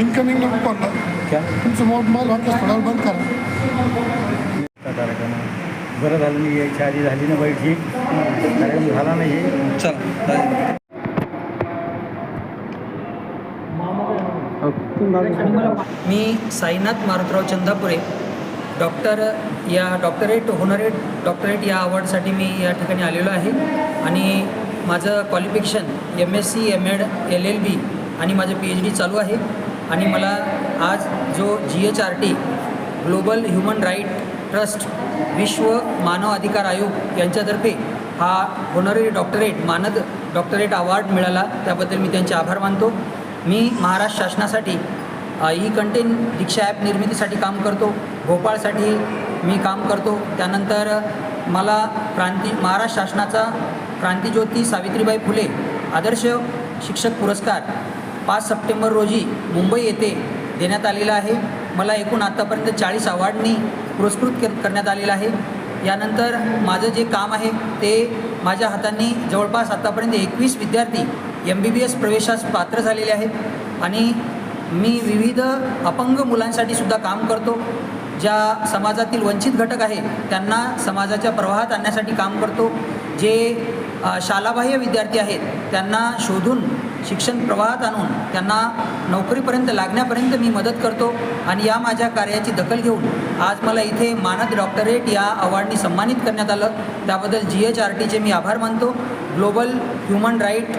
Incoming नको call क्या? तुमचं मोबाईल वाटलं थोडा बंद करा। कार्यक्रम बरं झालं मी यायच्या आधी झाली ना बाई ठीक। कार्यक्रम झाला नाही चला मी साईनाथ मारुतराव चंदापुरे. डॉक्टर या डॉक्टरेट होनरेट डॉक्टरेट या अवॉर्डसाठी मी या ठिकाणी आलेलो आहे. आणि माझं qualification M S C M Ed L L B आणि माझं पी एच डी चालू आहे. आणि मला आज जो G H R T global human right trust विश्व मानव अधिकार आयोग यांच्यातर्फे हा होनररी डॉक्टरेट मानद डॉक्टरेट अवॉर्ड मिळाला. त्याबद्दल मी त्यांचे आभार मानतो. मी महाराष्ट्र शासनासाठी ई कंटेन दीक्षा ॲप निर्मितीसाठी काम करतो. भोपाळसाठी मी काम करतो. त्यानंतर मला क्रांती महाराष्ट्र शासनाचा क्रांतीज्योती सावित्रीबाई फुले आदर्श शिक्षक पुरस्कार पाच सप्टेंबर रोजी मुंबई येथे देण्यात आलेला आहे. मला एकूण आत्तापर्यंत चाळीस अवॉर्डनी पुरस्कृत करण्यात आलेलं आहे. यानंतर माझं जे काम आहे ते माझ्या हातांनी जवळपास आत्तापर्यंत एकवीस विद्यार्थी एम बी बी एस प्रवेशास पात्र झालेले आहेत. आणि मी विविध अपंग मुलांसाठी सुद्धा काम करतो. ज्या समाजातील वंचित घटक आहे त्यांना समाजाच्या प्रवाहात आणण्यासाठी काम करतो. जे शालाबाह्य विद्यार्थी आहेत त्यांना शोधून शिक्षण प्रवाहात आणून त्यांना नोकरीपर्यंत लागण्यापर्यंत मी मदत करतो. आणि या माझ्या कार्याची दखल घेऊन आज मला इथे मानद डॉक्टरेट या अवॉर्डनी सन्मानित करण्यात आलं. त्याबद्दल जी एच आर टीचे मी आभार मानतो. ग्लोबल ह्युमन राईट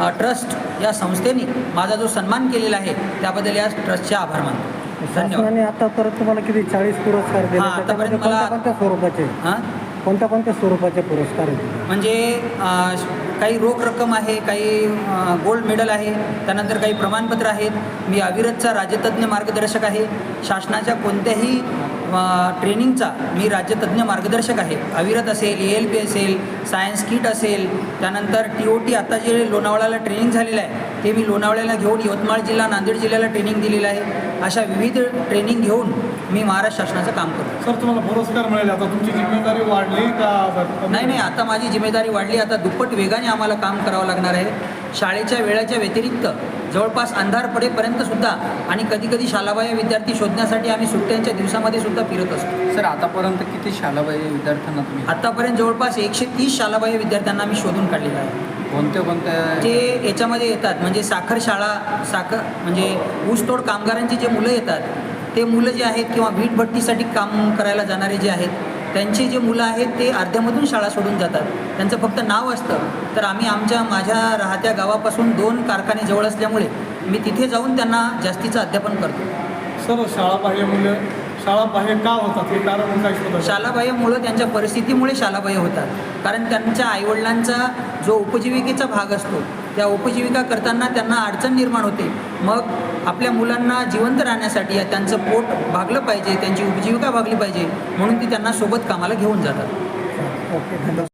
ट्रस्ट या संस्थेने माझा जो सन्मान केलेला आहे त्याबद्दल या ट्रस्टचे आभार मानतो. धन्यवाद. शासनाने आतापर्यंत तुम्हाला किती चाळीस पुरस्कार दिले आतापर्यंत मला- स्वरूपाचे? हां? कोणत्या कोणत्या स्वरूपाचे पुरस्कार म्हणजे काही रोख रक्कम आहे काही गोल्ड मेडल आहे त्यानंतर काही प्रमाणपत्र आहेत. मी अविरतचा राज्यतज्ञ मार्गदर्शक आहे. शासनाच्या कोणत्याही ट्रेनिंगचा मी राज्यतज्ञ मार्गदर्शक आहे. अविरत असेल ए एल पी असेल सायन्स किट असेल त्यानंतर टी ओ टी आता जे लोणावळ्याला ट्रेनिंग झालेलं आहे ते मी लोणावळ्याला घेऊन यवतमाळ जिल्हा नांदेड जिल्ह्याला ट्रेनिंग दिलेलं आहे. अशा विविध ट्रेनिंग घेऊन मी महाराष्ट्र शासनाचं काम करतो सर तुम्हाला पुरस्कार मिळाले. आता तुमची जिम्मेदारी वाढली का नाही नाही आता माझी जिम्मेदारी वाढली. आता दुप्पट वेगाने आम्हाला काम करावं लागणार आहे. शाळेच्या वेळाच्या व्यतिरिक्त जवळपास अंधार पडेपर्यंत सुद्धा आणि कधी कधी शालाबाह्य विद्यार्थी शोधण्यासाठी आम्ही सुट्ट्यांच्या दिवसामध्ये सुद्धा फिरत असतो. सर आतापर्यंत किती शालाबाह्य विद्यार्थ्यांना तुम्ही आत्तापर्यंत जवळपास एकशे तीस शालाबाह्य विद्यार्थ्यांना आम्ही शोधून काढलेलं आहे. कोणत्या कोणत्या ते याच्यामध्ये येतात म्हणजे साखर शाळा साखर म्हणजे ऊसतोड कामगारांची जे मुलं येतात ते मुलं जे आहेत किंवा वीट भट्टीसाठी काम करायला जाणारे जे आहेत त्यांची जे मुलं आहेत ते अर्ध्यामधून शाळा सोडून जातात. त्यांचं फक्त नाव असतं. तर आम्ही आमच्या माझ्या राहत्या गावापासून दोन कारखाने जवळ असल्यामुळे मी तिथे जाऊन त्यांना जास्तीचं अध्यापन करतो. सर शाळा मुलं शाळा बाह्य का होतात? हे कारण काय शोधा शालाबाह्य मुलं त्यांच्या परिस्थितीमुळे शालाबाह्य होतात. कारण त्यांच्या आईवडिलांचा जो उपजीविकेचा भाग असतो त्या उपजीविका करताना त्यांना अडचण निर्माण होते. मग आपल्या मुलांना जिवंत राहण्यासाठी या त्यांचं पोट भागलं पाहिजे त्यांची उपजीविका भागली पाहिजे म्हणून ती त्यांना सोबत कामाला घेऊन जातात. ओके धन्यवाद.